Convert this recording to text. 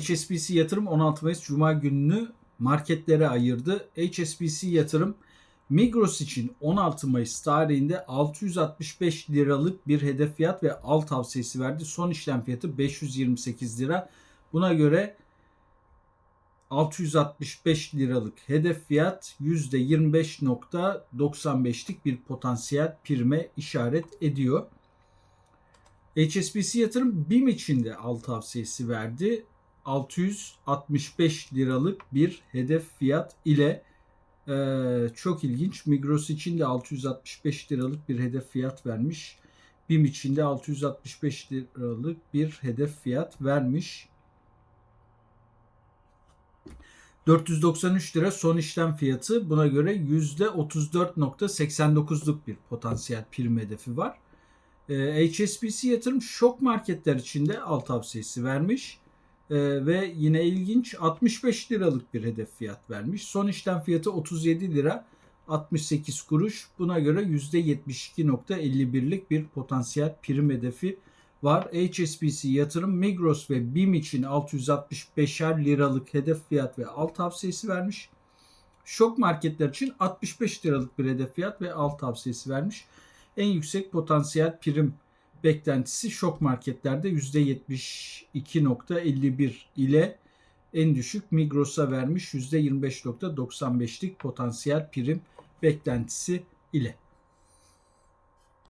HSBC Yatırım 16 Mayıs Cuma gününü marketlere ayırdı. HSBC Yatırım Migros için 16 Mayıs tarihinde 665 liralık bir hedef fiyat ve al tavsiyesi verdi. Son işlem fiyatı 528 lira. Buna göre 665 liralık hedef fiyat %25.95'lik bir potansiyel prime işaret ediyor. HSBC yatırım BİM için de al tavsiyesi verdi. 665 liralık bir hedef fiyat ile eee, çok ilginç. Migros için de 665 liralık bir hedef fiyat vermiş. BİM için de 665 liralık bir hedef fiyat vermiş. 493 lira son işlem fiyatı. Buna göre %34.89'luk bir potansiyel prim hedefi var. Ee, HSBC yatırım şok marketler içinde al tavsiyesi vermiş. Ee, ve yine ilginç 65 liralık bir hedef fiyat vermiş. Son işlem fiyatı 37 lira 68 kuruş. Buna göre %72.51'lik bir potansiyel prim hedefi var. HSBC yatırım Migros ve BİM için 665'er liralık hedef fiyat ve al tavsiyesi vermiş. Şok marketler için 65 liralık bir hedef fiyat ve al tavsiyesi vermiş. En yüksek potansiyel prim beklentisi şok marketlerde %72.51 ile en düşük Migros'a vermiş %25.95'lik potansiyel prim beklentisi ile.